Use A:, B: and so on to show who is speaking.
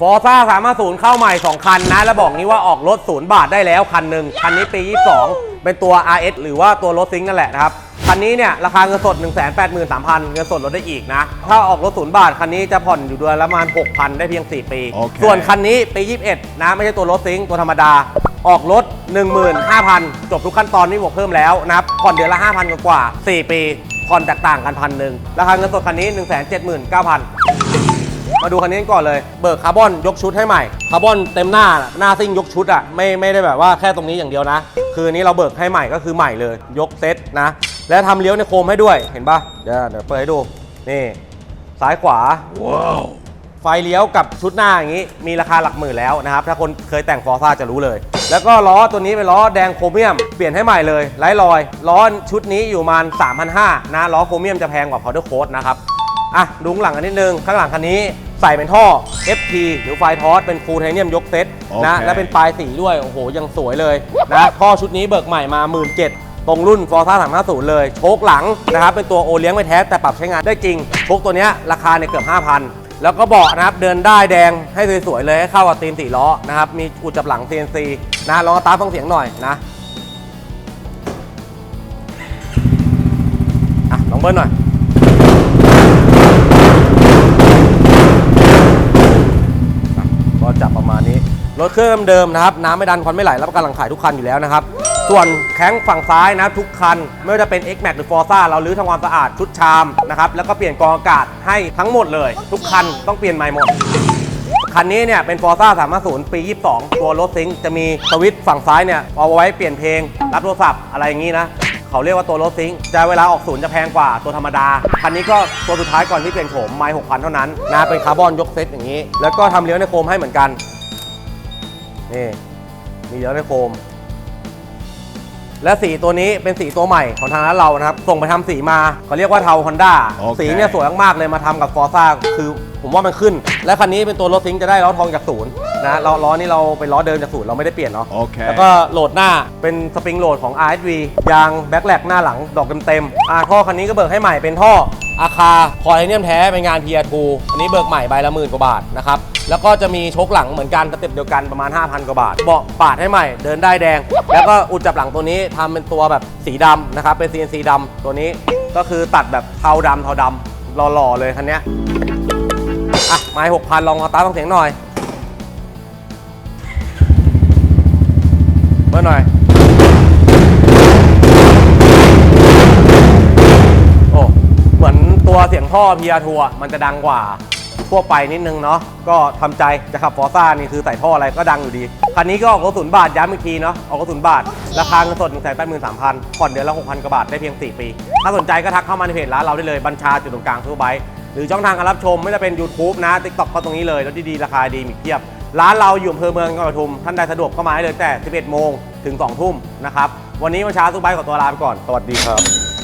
A: ฟอร์ซ่าสามารถศูนย์เข้าใหม่ 2 คันนะ แล้วบอกนี้ว่าออกรถศูนย์บาทได้แล้วคันหนึ่งคันนี้ปี 22 เป็นตัว RS หรือว่าตัวรถซิงค์นั่นแหละนะครับ คันนี้เนี่ย ราคาเงินสด 1 8 3 0 0 0 เงินสดลดได้อีกนะ ถ้าออกรถศูนย์บาท คันนี้จะผ่อนอยู่เดือนละประมาณ 6,000 ได้เพียง 4 ปี
B: โอเค
A: ส่วนคันนี้ปี 21 นะ ไม่ใช่ตัวรถซิงค์ตัวธรรมดาออกรถ 15,000 จบทุกขั้นตอนไม่บวกเพิ่มแล้วนะครับผ่อนเดือนละ 5,000 กว่าๆ4ปีผ่อนแตกต่างกันพันหนึ่งราคาเงินสดคันนี้ 179,000 มาดูคันนี้กันก่อนเลย เบิกคาร์บอนยกชุดให้ใหม่ คาร์บอนเต็มหน้า หน้าซิ่งยกชุดอะ ไม่ไม่ได้แบบว่าแค่ตรงนี้อย่างเดียวนะ คืออนนี้เราเบิกให้ใหม่ก็คือใหม่เลย ยกเซตนะ และทำเลี้ยวในโคมให้ด้วย เห็นปะเดี๋ยวเดี๋ยวเปิดให้ดู นี่ ซ้ายขวา
B: ว้าว
A: ไฟเลี้ยวกับชุดหน้าอย่างนี้ มีราคาหลักหมื่นแล้วนะครับ ถ้าคนเคยแต่งฟอร์ซ่าจะรู้เลย แล้วก็ล้อตัวนี้เป็นล้อแดงโครเมียม เปลี่ยนให้ใหม่เลย ไร้รอย ล้อชุดนี้อยู่ประมาณ3,500นะ ล้อโครเมียมจะแพงกว่าพาวเดอร์โค้ดนะครับ อะ ดูข้างหลังกันนิดนึง ข้างหลังคันนี้ ใส่เป็นท่อ FT หรือไฟทอสเป็นฟูลไทเนียมยกเซตนะ
B: โอเค
A: และเป็นปลายสีด้วย โอ้โห ยังสวยเลยนะ ท่อชุดนี้เบิกใหม่มา 1 7ื่นตรงรุ่น f o r z a 350 เลย โชคหลังนะครับ เป็นตัวโอเลี้ยงไม่แท้ แต่ปรับใช้งานได้จริง โชคตัวเนี้ยราคาเนี่ยเกือบ 5,000 แล้วก็เบาะนะครับ เดินได้แดงให้สวยๆเลยให้เข้ากับตีนสี่ล้อนะครับ มีอุดจับหลัง CNC นะลองสตาร์ทฟังเสียงหน่อยนะอะลองเบิ้ลหน่อย รถเครื่องเดิมนะครับน้ำไม่ดันควันไม่ไหลรับประกันหลังขายทุกคันอยู่แล้วนะครับส่วนแข้งฝั่งซ้ายนะทุกคัน ไม่ว่าจะเป็น X Max หรือ Forza เราลื้อทำความสะอาดชุดชามนะครับแล้วก็เปลี่ยนกรองอากาศให้ทั้งหมดเลย ทุกคันต้องเปลี่ยนใหม่หมดคันนี้เนี่ยเป็น Forza 350 ปี 22 ตัวรถซิงค์จะมีสวิตช์ฝั่งซ้ายเนี่ยเอาไว้เปลี่ยนเพลง รับโทรศัพท์อะไรอย่างนี้นะเขาเรียกว่าตัวรถซิงค์จะเวลาออกศูนย์จะแพงกว่าตัวธรรมดา คันนี้ก็ตัวสุดท้ายก่อนที่เปลี่ยนโฉมไม่6,000เท่านั้นนะเป็นคาร์บอนยกเซตอย่างนี้ แล้วก็ทำเลี้ยวในโคมให้เหมือนกัน นี่ มีเลี้ยวในโคมและสีตัวนี้เป็นสีตัวใหม่ของทางร้านเรานะครับ ส่งไปทำสีมาเขาเรียกว่าเทาฮอนด้า
B: โอเค
A: สีเนี่ยสวยมากๆเลยมาทำกับฟอร์ซ่าคือผมว่ามันขึ้น และคันนี้เป็นตัวรถซิงค์จะได้ล้อทองจากศูนย์นะล้อล้อนี่เราเป็นล้อเดิมจากศูนย์เราไม่ได้เปลี่ยนเนาะ
B: โอเค
A: แล้วก็โหลดหน้าเป็นสปริงโหลดของ RSV ยางแบ็คแลกหน้าหลังดอกเต็มๆอ่าท่อคันนี้ก็เบิกให้ใหม่เป็นท่อ อาคาคอไทเนียมแท้เป็นงาน PR2 อันนี้เบิกใหม่ใบละหมื่นกว่าบาทนะครับ แล้วก็จะมีชกหลังเหมือนกันสเต็ปเดียวกันประมาณ 5,000 กว่าบาท เบาะปาดให้ใหม่ เดินได้แดง แล้วก็อุดจับหลังตัวนี้ทำเป็นตัวแบบสีดำนะครับ เป็น CNC ดำตัวนี้ก็คือตัดแบบเทาดำเทาดำหล่อๆเลยคันเนี้ยอะไม้6,000ลองมาตาฟังเสียงหน่อยเมื่อหน่อย ตัวเสียงท่อพีอาทัวมันจะดังกว่าทั่วไปนิดนึงเนาะก็ทำใจจะขับฟอร์ซ่านี่คือใส่ท่ออะไรก็ดังอยู่ดีคันนี้ก็ออกรถศูนย์บาทย้ำอีกทีเนาะออกรถศูนย์บาท ราคาเงินสด1 8 3 0 0 0ผ่อนเดือนละ6,000กว่าบาทได้เพียง 4 ปี ถ้าสนใจก็ทักเข้ามาในเพจร้านเราได้เลยบัญชาจุดตรงกลางทั่วไบหรือช่องทางการรับชมไม่ว่าจะเป็น YouTube นะ TikTok ก็ตรงนี้เลยแล้วดีๆราคาดีมีเทียบ ร้านเราอยู่อำเภอเมืองจังหวัดปทุมท่านใดสะดวกก็มาได้เลยแต่ 11 โมงถึง 2 ทุ่มนะครับวันนี้มาช้าทุกไบค์ขอตัวลาไปก่อนสวัสดีครับ